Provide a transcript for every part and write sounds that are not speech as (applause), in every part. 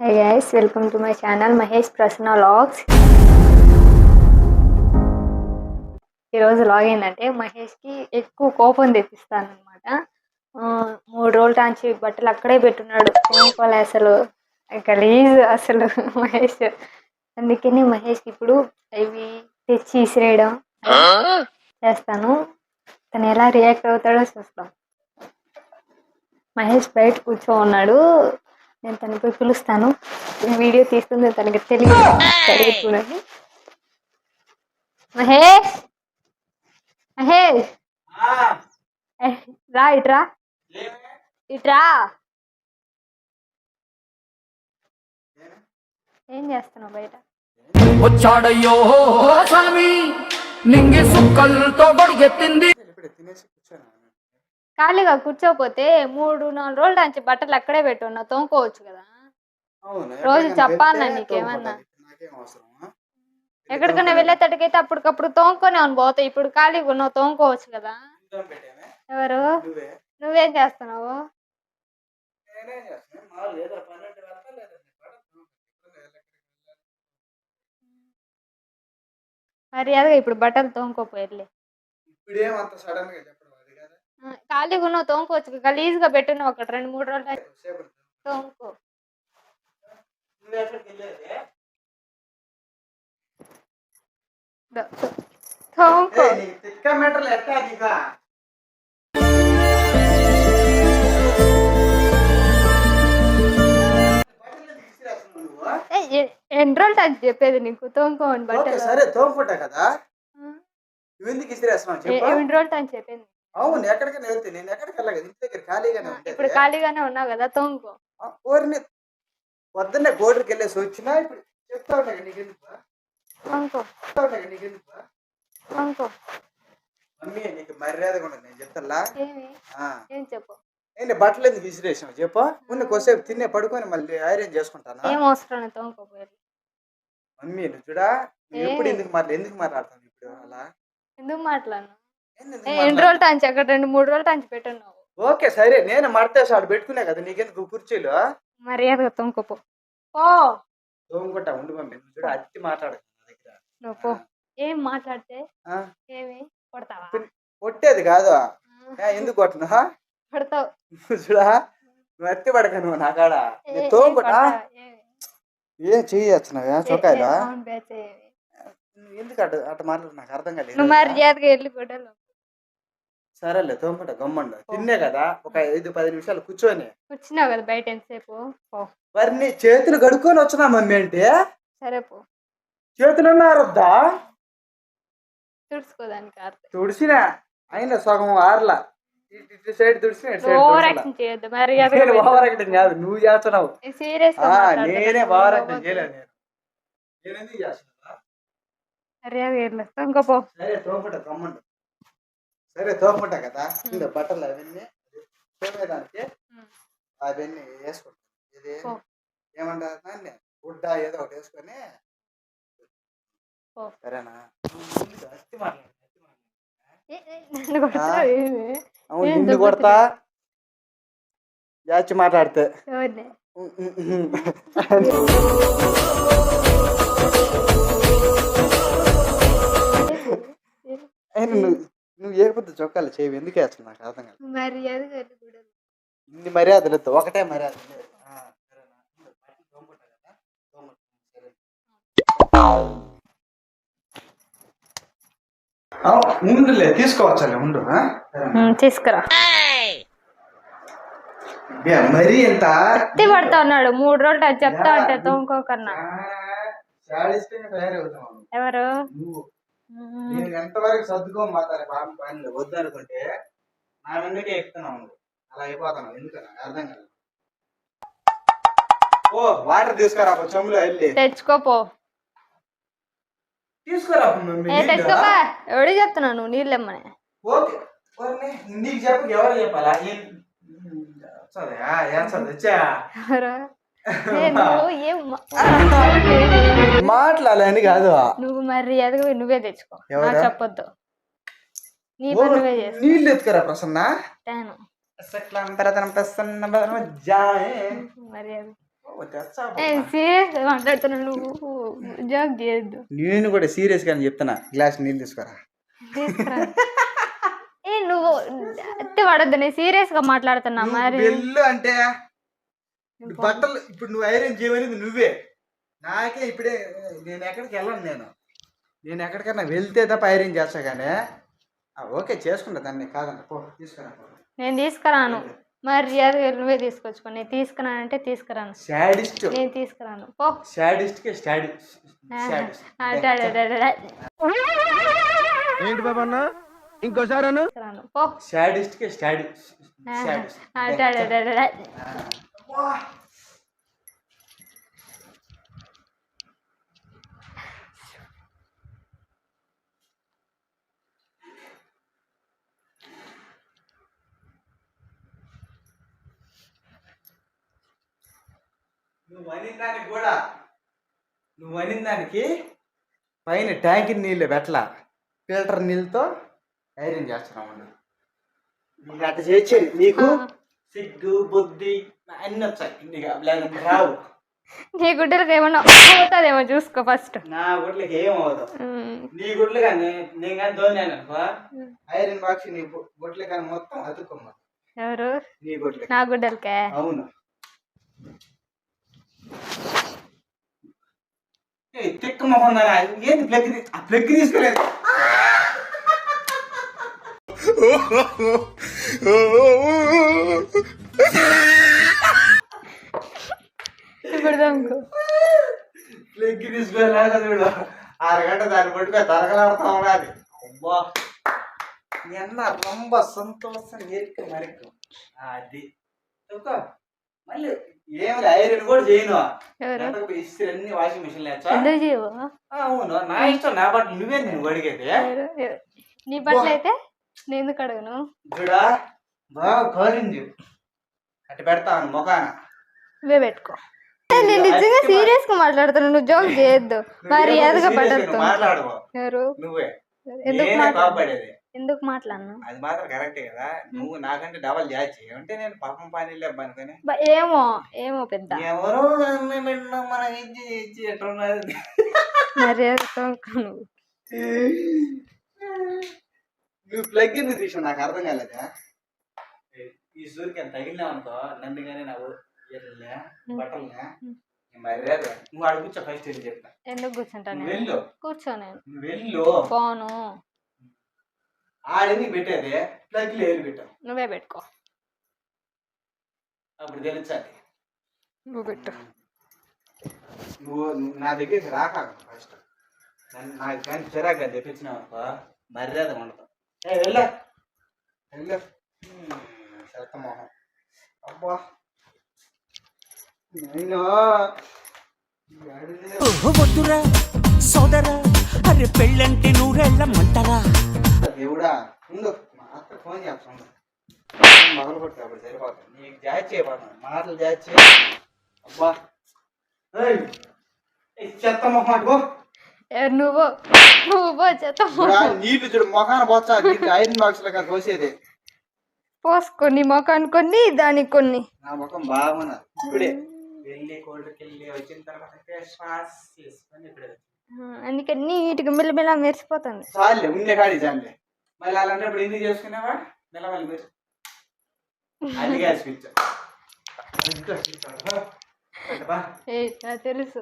Hi guys welcome to my channel Mahesh Prasanna vlogs ఈరోజు vlog ఏంటంటే మహేష్కి ఎక్కువ కోపం తెప్పిస్తాను అనమాట మూడు రోజుల టాంచి బట్టలు అక్కడే పెట్టున్నాడు. కోనుకోలే అసలు గలీజ్ అసలు మహేష్. అందుకని మహేష్ ఇప్పుడు ఇవి తెచ్చి ఇసిరేయడం చేస్తాను. తను ఎలా రియాక్ట్ అవుతాడో చూస్తాం. మహేష్ బయట కూర్చో ఉన్నాడు. నేను తనని పోయి పిలుస్తాను. ఈ వీడియో తీస్తుంది తనకి తెలియదు. చూడండి. మహేష్! మహేష్! రా ఇట్రా ఇట్రా ఏం చేస్తున్నావు బయట? వచ్చాడయ్యో స్వామి నింగి సుక్కలతో కూర్చోను ఖాళీగా కూర్చోపోతే మూడు నాలుగు రోజులు నుంచి బట్టలు అక్కడే పెట్టున్నావు తోముకోవచ్చు కదా. రోజు ఎక్కడికైనా చెప్పాలా వెళ్తే నీకేమన్నా? ఎక్కడికైనా వెళ్ళేటట్టుకైతే అప్పటికప్పుడు తోముకొని అవును పోతాయి ఇప్పుడు ఖాళీగా ఉన్నావు తోముకోవచ్చు కదా. ఎవరు? నువ్వే? చేస్తున్నావు. మర్యాదగా ఇప్పుడు బట్టలు తోముకోపోయి ఇప్పుడేం అంత సడన్గా ఖాళీగా ఉన్నావు తోముకోవచ్చు గలీజ్గా పెట్టున్నావు ఒకటి రెండు మూడు రోజులు తోముకో. నువ్వు తోముకో. నువ్వు? ఎన్ని రోజులు చెప్పేది నీకు? తోముకోమని బట్టలు. సరే తోముకుంటా కదా. నువ్వు ఎందుకు చెప్పు. ఎన్ని రోజులు అని చెప్పింది అవును ఎక్కడికైనా వెళ్తే నేను ఎక్కడికి వెళ్ళలేదు. ఇంటి దగ్గర ఖాళీగానే ఇప్పుడు ఖాళీగానే ఉన్నావు కదా తోముకో. ఊరిని పొద్దున్నే గోడకి వెళ్ళేసి వచ్చినా ఇప్పుడు చెప్తా ఉన్నా కదా నీకు ఎందుకు తోముకో. చెప్తా ఉన్నా కదా నీకు ఎందుకు తోముకో. మమ్మీ నీకు మర్యాదగా ఉండదు నేను చెప్తాలా ఏమి? ఆ. ఏం చెప్పు? ఏంటి బట్టలు ఎందుకు విసిరేసావు చెప్పు. ఉన్న కొద్దిసేపు తినే పడుకొని మళ్ళీ ఐరన్ చేసుకుంటానా? ఏం అవసరం లేదు మమ్మీ నువ్వు చూడా నువ్వు ఎప్పుడు ఏ? ఎందుకు మాట్లా ఎందుకు మాట్లాడుతావు ఇప్పుడు అలా? ఎందుకు మాట్లాడను ఎన్ని? రోజులు టాంచి అక్కడ రెండు మూడు రోజులు టాంచి పెట్టున్నావు ఓకే సరే నేను మడతేసి ఆడు పెట్టుకునే కదా నీకెందుకు కుర్చీలు మర్యాదగా తోముకోపో. ఓ తోముకుంటా ఉండు మమ్మీ నువ్వు చూడ నా దగ్గర. నువ్వు పో. ఏం మాట్లాడితే? ఆ, ఏమి? కొడతావా? కొట్టేది కాదు ఏ, ఎందుకు కొట్టను కొడతావు. నువ్వు చూడా నువ్వు ఎత్తి పడక నువ్వు నా కాడ. ఏ- నేను ఏం తోముకుంటా కొడతావా? ఏమి? ఏం చెయ్యొచ్చున్నావా ఏ- చొక్కాయిలా ఏమి? నువ్వు ఎందుకు అటు అటు మాట్లాడు నాకు అర్థం కాలేదు. నువ్వు మర్యాదగా వెళ్ళి కొట్టాలి సరేలే తోముకుంటా గమ్మండు. తిన్నే కదా ఒక ఐదు పది నిమిషాలు కూర్చొని. వచ్చినావు కదా బయట ఎంతసేపు? పో. వారిని చేతులు కడుక్కొని వచ్చినా మమ్మీ అంటే? సరే పో. చేతులు ఉన్నారొద్దా తుడుచుకోదానికి తుడిసిన అయిన సగం ఆర్ల. ఇటు ఇటు సైడ్ తుడిసిన ఇటు సైడ్ ఓవర్ తుడిచలా. యాక్షన్ చేయొద్దు నేను మర్యాదగా ఓవర్ యాక్టింగ్ కాదు నువ్వు చేస్తున్నావు. సీరియస్ ఆ, నేనే ఓవర్ యాక్టింగ్ చేయలేదు నేను. చేస్తున్నా వెళ్ళు ఇంకో పో. సరే తోముకుంటా గమ్మండు. సరే తోముకుంటా కదా. ఇంకా బట్టలు అవన్నీ తోమేదానికి. అవన్నీ వేసుకుంటాను ఇది. ఏమంటారు దాన్ని? గుడ్డ ఏదో ఒకటి వేసుకొని. సరేనా? అవును నిన్ను కొడతా? యాచి మాట్లాడితే. ఎవరిని? నువ్వు ఏకపోతే చొక్కాలు చేయవు ఎందుకు వేస్తున్నావు నాకు అర్థం కాదు కూడా ఇన్ని మర్యాదలు ఒకటే మర్యాద లేదు. ఆ, సరేనా? ఇందు, బట్టలు తోముకుంటా కదా? తోముకుంటా. సరే. ఆ, ఉండులే తీసుకోవచ్చలే ఉండు ఆ? సరేనా? తీసుకురా బే, మరీ ఎత్తి పడతా ఉన్నాడు మూడు రోజులు అది చెప్తా ఉంటే తోముకోకన్నా శాడిస్ట్గా తయారవుతున్నావు ఎవరు నువ్వు నేను ఎంతవరకు సర్దుకో మాట్లాడే బాబు పని వద్దనుకుంటే నా వెంటనే ఎక్కుతున్నావు అలా అయిపోతున్నావు. ఎందుకన్నా అర్థం కాదు ఓ వాటర్ తీసుకురా చెమ్ములో వెళ్ళి. తెచ్చుకోపో. తీసుకురా నీళ్ళు. తెచ్చుకోపా? ఎవడి చెప్తున్నావు? నువ్వు నీళ్ళెమ్మని ఓకే. ఓర్ని, నీకు చెప్పు ఎవరు చెప్పాలా? సరే ఏం సరే మాట్లాడాలని కాదు. నువ్వు మర్యాదగా నువ్వే తెచ్చుకో. చెప్పొద్దు. నీళ్ళు ఎత్తుకురా ప్రసన్న. నేను కూడా సీరియస్ గానే చెప్తున్నా. గ్లాస్ నీళ్ళు తీసుకురా. తీసుకురా. ఏ నువ్వు ఎత్తి పడద్దు నేను సీరియస్గా మాట్లాడుతున్నా మరి. అంటే బట్టలు ఇప్పుడు నువ్వు ఐరన్ చేయమనేది నువ్వే. నాకే ఇప్పుడే నేను ఎక్కడికి వెళ్ళను నేను. నేను ఎక్కడికైనా వెళ్తే తప్ప ఐరన్ చేస్తా కానీ ఓకే చేసుకుంటా దాన్ని. కాదన్న పో తీసుకురా. నేను తీసుకురాను. మర్యాదగా నువ్వే తీసుకొచ్చుకో. నేను తీసుకురానంటే తీసుకురాను. శాడిస్ట్. నేను తీసుకురాను. పో. శాడిస్ట్. కి స్టాడి ఏంటి బాబా అన్న ఇంకోసారి అన్న తీసుకురాను. పో. శాడిస్ట్. కి స్టాడి శాడిస్ట్ నువ్వు అనిన దానికి కూడా. నువ్వు అనిన దానికి పైన ట్యాంక్ నీళ్ళు పెట్టలా. ఫిల్టర్ నీళ్ళతో ఐరన్ చేస్తున్నావు నువ్వు. నీకు అట్ట చేసేది నీకు సిగ్గు బుద్ధి అన్ని వచ్చాయి నీకు లేదంటే రావు నీ గుడ్డలకు ఏమన్నా పోతుందేమో చూసుకో ఫస్ట్ నా గుడ్లకి ఏం అవ్వదు నీ గుడ్లు కానీ నేను కానీ అనుకో ఐరన్ బాక్స్ నీ గుడ్లు కానీ మొత్తం అతుక్కమ్మ ఎవరు నీ గుడ్లకి నా గుడ్డలకే అవును ఏయ్, తిక్క మొహం? ఏంది ప్లగ్ ఆ ప్లగ్ తీసుకోలేదు ఇప్పుడు దమ్ముకో ప్లగ్ తీసుకోలేక చూడు అరగంట దాన్ని పట్టుకో తరగలాడుతా ఉన్నది అబ్బా ఎన్న రొంబ సంతోషం ఎరికి మరికి. అది. చూకో మళ్ళీ ఏమి ఐరన్ కూడా చేయను. ఎవరు? ఎంతకు ఇస్త్రీ అన్ని వాషింగ్ మిషన్ లేచా ఎందుకు చేయవు? అవును. నా ఇష్టం నా బట్టలు నువ్వే నువ్వు అడిగేది? నీ బట్టలు అయితే? నేను ఎందుకు అడగను? చూడా బాగా కాలింది. అటు పెడతాను మొఖాన. నువ్వే పెట్టుకో. నేను నిజంగా సీరియస్గా మాట్లాడుతున్నా నువ్వు జోక్ చేయొద్దు. మరి ఎదగా పడద్దు మాట్లాడవు? ఎవరు? నువ్వే. ఎందుకు ఎందుకు మాట్లాడను? అది మాత్రం కరెక్టే కదా. నువ్వు నాకంటే డబల్ చేసి అంటే నేను పాపం పని అనుకొని ఏమో ఏమో పెద్ద. ఎవరో మనకి ఇచ్చి ఇచ్చి ఎట్లున్నది? మర్యాదతో నువ్వు. నువ్వు ప్లగ్ ఎందుకు తీసావు నాకు అర్థం కాలేదా? ఈ సూర్యకి ఎంత తగిలినావు అనుకో నన్ను కానీ నా బట్టలనే మర్యాద నువ్వు అడుగు కూర్చో ఫస్ట్ వెళ్ళి చెప్తా. ఎందుకు కూర్చుంటాను నువ్వు వెళ్ళు. కూర్చో నేను. వెళ్ళు. పోను ఆడని పెట్టేది? ప్లగ్ లేరు పెట్టావు? నువ్వే పెట్టుకో. అప్పుడు తెలుసాలి నువ్వు పెట్టు. నువ్వు నా దగ్గరికి రాక ఫస్ట్ నాకు కానీ చిరాగ్గా తెప్పించినావు మర్యాద ఉండదు. వెళ్ళా. వెళ్ళు. చెత్త మొహం అబ్బా. నేను? వద్దురా సోదరా అరే పెళ్ళంటే నూరెళ్ళ మంటరా? దేవుడా ఉండు. మా అత్త ఫోన్ చేస్తాను మొదలు కొట్టి అప్పుడు సరిపోతుంది నీకు జాచ్ చేయబోతున్నాను మాటలు జాచ్ చేయ. అబ్బా. చెత్త మొహం అటు పో. ఎవరు నువ్వు నువ్వు చూడా, చూడు మొఖాన ఐరన్ బాక్స్లో పోసేది. పోసుకో నీ మొఖాన్ని కొన్ని దానికి కొన్ని. నా ముఖం బాగున్నా ఇప్పుడే వెళ్ళి కోల్డ్కి వెళ్ళి వచ్చిన తర్వాత ఇప్పుడే మెల్లమెల్ల మెరిసిపోతుంది. చాలే ఉండే కాడి చాలే. మళ్ళీ అలాంటప్పుడు ఎందుకు చేసుకున్నావా? మెల్లమల్లి మీరు. అది తెలుసు.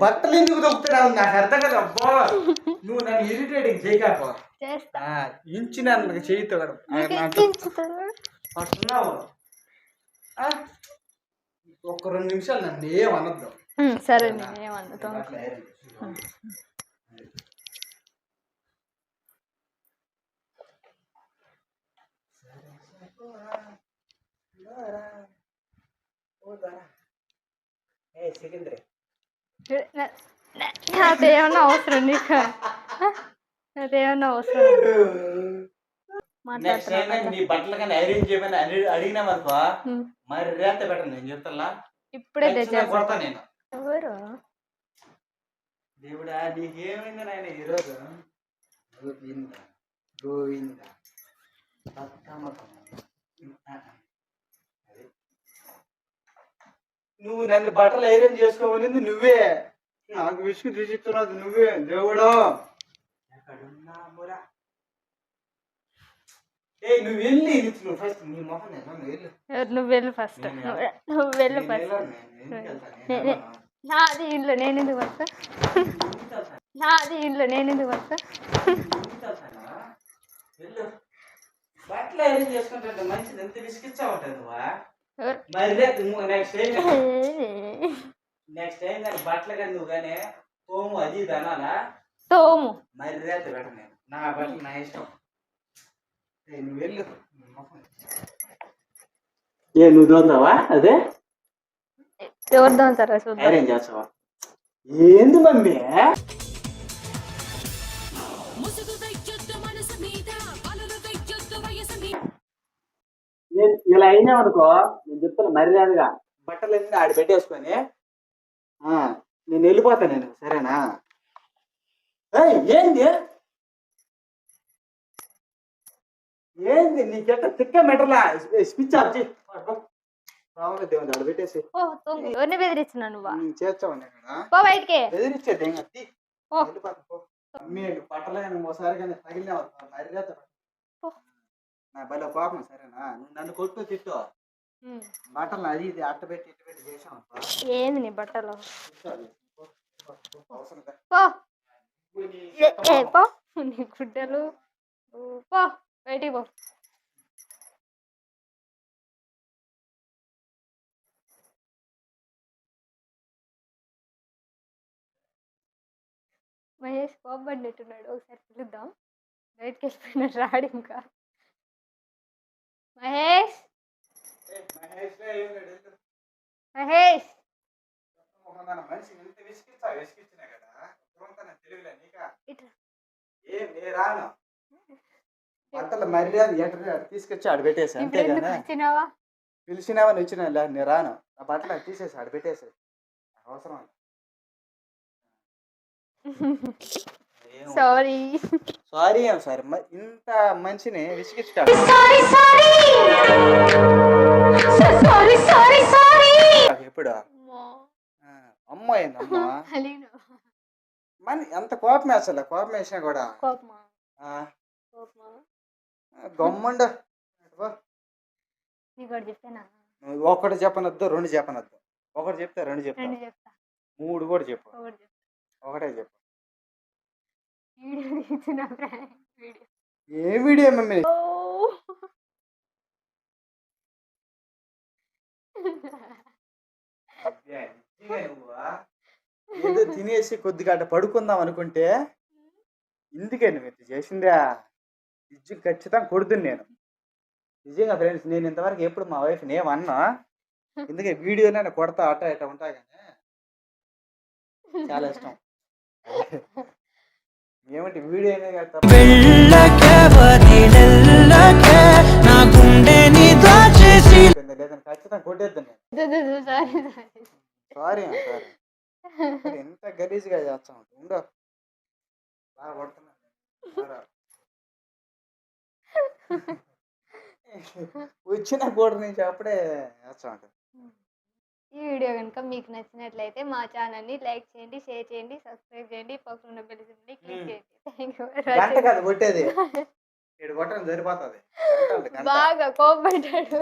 బట్టలు ఎందుకు దొక్కుతున్నావు నాకు అర్థం కదా. అబ్బా! నువ్వు నన్ను ఇరిటేటింగ్ చేయకపో చేస్తా. ఇంచి నన్ను చేయితో ఆ? ఒక్క రెండు నిమిషాలు నన్ను ఏం అనొద్దు ఉమ్, సరే నేను ఏమన్నా అట్లా ఏం లేదు. ఏ సికింద్రే. నా- నా- నాతో ఏమన్నా అవసరం నీకు నాతో ఏమన్నా అవసరం నెక్స్ట్ మాట్లాడుతున్నా నీ బట్టలు కానీ ఐరన్ చేయమని అడి- అడిగినామనుకో ఉమ్, మరి రేత పెట్టను నేను చెప్తాలా ఇప్పుడే ఖచ్చితంగా తెచ్చేస్తా కొడతా నేను ఎవరు దేవుడా నీకేమైంది నాయన ఈరోజు గోవింద అది. నువ్వు నన్ను బట్టలు ఐరన్ చేసుకోమనింది నువ్వే. నాకు విసుగు తీసిస్తున్నది నువ్వే దేవుడు. ఎక్కడున్నామురా? ఏయ్ నువ్వు వెళ్ళి నువ్వు ఫస్ట్ నీ మొహం నువ్వు వెళ్ళు. నువ్వు వెళ్ళు నువ్వు వెళ్ళు. నాది ఇల్లు నేను ఎందుకు వస్తా నాది ఇల్లు నేను ఎందుకు వస్తా బట్టలు ఐరన్ మంచిది ఎంత నువ్వా? నెక్స్ట్ టైం నెక్స్ట్ టైం కానీ బట్టలు కానీ నువ్వు కానీ తోము అది అనాలా తోము నా బట్టలు నా ఇష్టం ఏయ్, నువ్వు వెళ్ళు ఏ నువ్వు దోందావా అదే ఎవరు దోంతారా చూద్దాం ఐరన్ చేస్తావా ఏంది మమ్మీ నేను ఇలా అయినామనుకో నేను చెప్తాను మర్యాదగా. బట్టలన్నీ ఆడ పెట్టేసుకొని నేను వెళ్ళిపోతా నేను సరేనా? ఏంది? ఏంది నీకెట్ట తిక్క మెటలా స్విచ్ ఆఫ్ చేయి దేవుని ఆడ పెట్టేసి. ఎవరిని బెదిరించిన నువ్వా? చేస్తావు ఇక్కడ పో బయటికి. బెదిరించేది ఏం బట్టలు ఒకసారి కానీ తగిలినా మర్యాద. నా భలే కోపం సరేనా? నువ్వు నన్ను కొట్టు తిట్టు. బట్టలు అది ఇది అట్ట పెట్టి ఇట్ట పెట్టి చేసాం ఏంది నీ బట్టలు. పో. నీ గుడ్డలు. పో. బయటికి పో. మహేష్ కోపడినట్టున్నాడు ఒకసారి పిలుద్దాం. బయటికి వెళ్ళిపోయినాడు రాడు ఇంకా. మహేష్? మహేష్ బట్టల మర్యాద ఎక్కడ తీసుకొచ్చి ఆడ పెట్టేసి వచ్చినావా పిలిచినావని వచ్చినా లే నేను రాను. ఆ బట్టలు తీసేసి ఆడ పెట్టేసి అవసరం (laughs) సారీ సారీ ఏం సారీ ఇంత మనిషిని విసిగించుతాడు ఎప్పుడు? అమ్మ. (laughs) ఏందమ్మా అలీను మన ఎంత కోపం వేస్తలే కోపం వేసినా కూడా. గమ్ముండ. ఒకటి చెప్పనొద్దు రెండు చెప్పనొద్దు. ఒకటి చెప్తే రెండు చెప్తా. మూడు కూడా చెప్పు. ఒకటే చెప్పు. వీడియో తీసిన వీడియో. ఏ వీడియో మమ్మీ? ఏదో తినేసి కొద్దిగా అట్ట పడుకుందాం అనుకుంటే ఇందుకే నువ్వు ఇది చేసిందా. నిజం ఖచ్చితంగా కొడుతుంది నేను. నిజంగా ఫ్రెండ్స్ నేను ఇంతవరకు ఎప్పుడు మా వైఫ్ ఏమన్నా? ఎందుకే వీడియోనే కొడతా అట్ట ఇట్ట ఉంటా కానీ. చాలా ఇష్టం. ఏమిటి వీడియో అనేది కాదు తప్ప. వెళ్ళకే వదిలెళ్ళకే నా గుండెని దాచేసి. లేదని ఖచ్చితంగా కొట్టేద్దు నేను. సారీ ఎంత గలీజ్గా చేస్తాం. ఉండో. బాగా. (laughs) వచ్చిన కూడా నుంచి అప్పుడే వేస్తా ఈ వీడియో కనుక మీకు నచ్చినట్లయితే మా ఛానల్ని లైక్ చేయండి షేర్ చేయండి సబ్స్క్రైబ్ చేయండి పక్కన ఉన్న బెల్ సింబల్ని క్లిక్ చేయండి. థ్యాంక్ యూ గంట కాదు కొట్టేది. (laughs) ఇక్కడ కొట్టడం సరిపోతుంది. గంట అంటే గంట. బాగా కోపడ్డాడు.